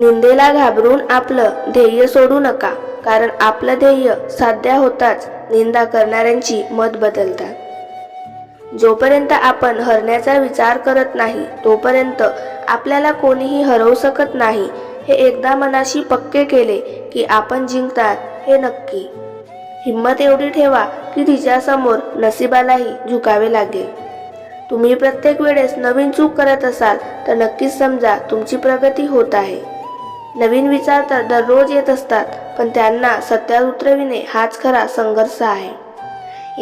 निंदेला घाबरून आपलं ध्येय सोडू नका कारण आपलं ध्येय साध्य होताच निंदा करणाऱ्यांची मत बदलतात. जोपर्यंत आपण हरण्याचा विचार करत नाही तोपर्यंत आपल्याला कोणीही हरवू शकत नाही हे एकदा मनाशी पक्के केले की आपण जिंकतात हे नक्की. हिंमत एवढी ठेवा की तिच्यासमोर नशिबालाही झुकावे लागेल. तुम्ही प्रत्येक वेळेस नवीन चूक करत असाल तर नक्कीच समजा तुमची प्रगती होत आहे. नवीन विचार तर दररोज येत असतात पण त्यांना सत्यात उतरविणे हाच खरा संघर्ष आहे.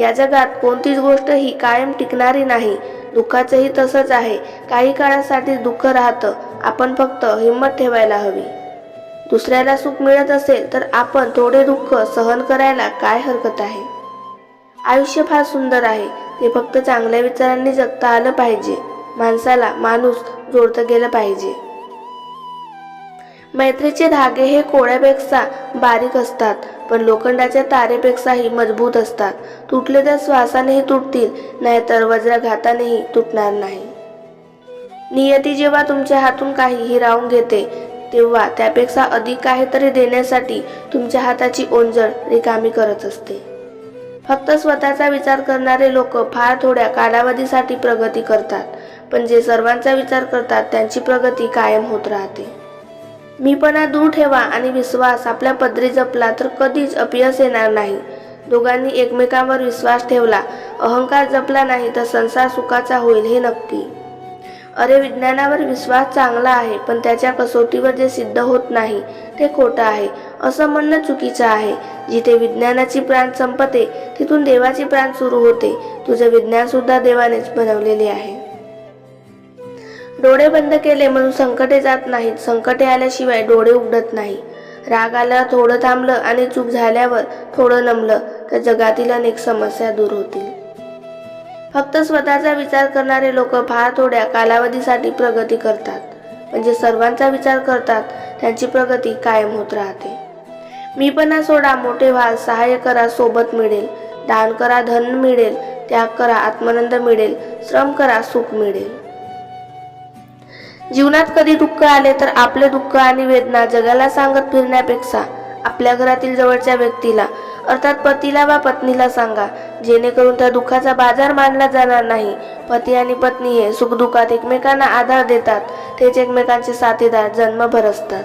या जगात कोणतीच गोष्ट ही कायम टिकणारी नाही दुःखाचंही तसंच आहे. काही काळासाठी दुःख राहतं आपण फक्त हिंमत ठेवायला हवी. दुसऱ्याला सुख मिळत असेल तर आपण थोडे दुःख सहन करायला काय हरकत आहे? आयुष्य फार सुंदर आहे ते फक्त चांगल्या विचारांनी जगता आलं पाहिजे. माणसाला माणूस जोडतं गेलं पाहिजे. मैत्रीचे धागे हे कोळ्यापेक्षा बारीक असतात पण लोखंडाच्या तारेपेक्षाही मजबूत असतात. तुटले तर श्वासानेही तुटतील नाहीतर वज्राघातानेही तुटणार नाही. नियती जेव्हा तुमच्या हातून काही हिरावून घेते तेव्हा त्यापेक्षा अधिक काहीतरी देण्यासाठी तुमच्या हाताची ओंजळ रिकामी करत असते. फक्त स्वतःचा विचार करणारे लोक फार थोड्या कालावधीसाठी प्रगती करतात पण जे सर्वांचा विचार करतात त्यांची प्रगती कायम होत राहते. मीपणा दूर ठेवा आणि विश्वास आपल्या पदरी जपला तर कधीच अपयश येणार नाही. दोघांनी एकमेकांवर विश्वास ठेवला. अहंकार जपला नाही तर संसार सुखाचा होईल हे नक्की. अरे विज्ञानावर विश्वास चांगला आहे पण त्याच्या कसोटीवर जे सिद्ध होत नाही ते खोटं आहे. असं म्हणणं चुकीचं आहे. जिथे विज्ञानाची प्राण संपते तिथून देवाची प्राण सुरू होते. तुझं विज्ञानसुद्धा देवानेच बनवलेले आहे. डोळे बंद केले म्हणून संकटे जात नाहीत. संकटे आल्याशिवाय डोळे उघडत नाही. राग आला थोडं थांबलं आणि चूक झाल्यावर थोडं नमलं तर जगातील अनेक समस्या दूर होतील. फक्त स्वतःचा विचार करणारे लोक फार थोड्या कालावधीसाठी प्रगती करतात. म्हणजे सर्वांचा विचार करतात त्यांची प्रगती कायम होत राहते. मीपणा सोडा मोठे व्हा सहाय्य करा सोबत मिळेल. दान करा धन मिळेल त्याग करा आत्मानंद मिळेल श्रम करा सुख मिळेल. जीवनात कधी दुःख आले तर आपले दुःख आणि वेदना जगाला सांगत फिरण्यापेक्षा आपल्या घरातील जवळच्या व्यक्तीला अर्थात पतीला वा पत्नीला सांगा. जेणेकरून त्या दुःखाचा बाजार मानला जाणार नाही. पती आणि पत्नी हे सुखदुःखात एकमेकांना आधार देतात. तेच एकमेकांचे साथीदार जन्मभर असतात.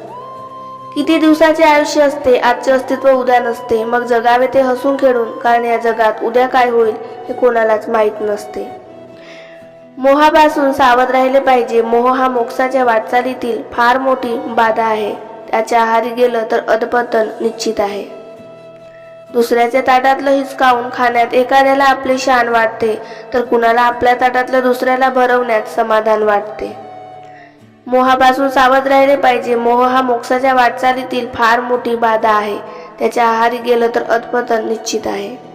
किती दिवसाचे आयुष्य असते आजचे अस्तित्व उद्या नसते. मग जगावे ते हसून खेळून कारण या जगात उद्या काय होईल हे कोणालाच माहीत नसते. मोहापासून सावध राहिले पाहिजे. मोह हा मोक्षाच्या वाटचालीतील फार मोठी बाधा आहे. त्याच्या आहारी गेलं तर अधपतन निश्चित आहे. दुसऱ्याच्या ताटातलं हिसकावून खाण्यात एखाद्याला आपली शान वाटते तर कुणाला आपल्या ताटातलं दुसऱ्याला भरवण्यात समाधान वाटते. मोहापासून सावध राहिले पाहिजे. मोह हा मोक्षाच्या वाटचालीतील फार मोठी बाधा आहे. त्याच्या आहारी गेलं तर अधपतन निश्चित आहे.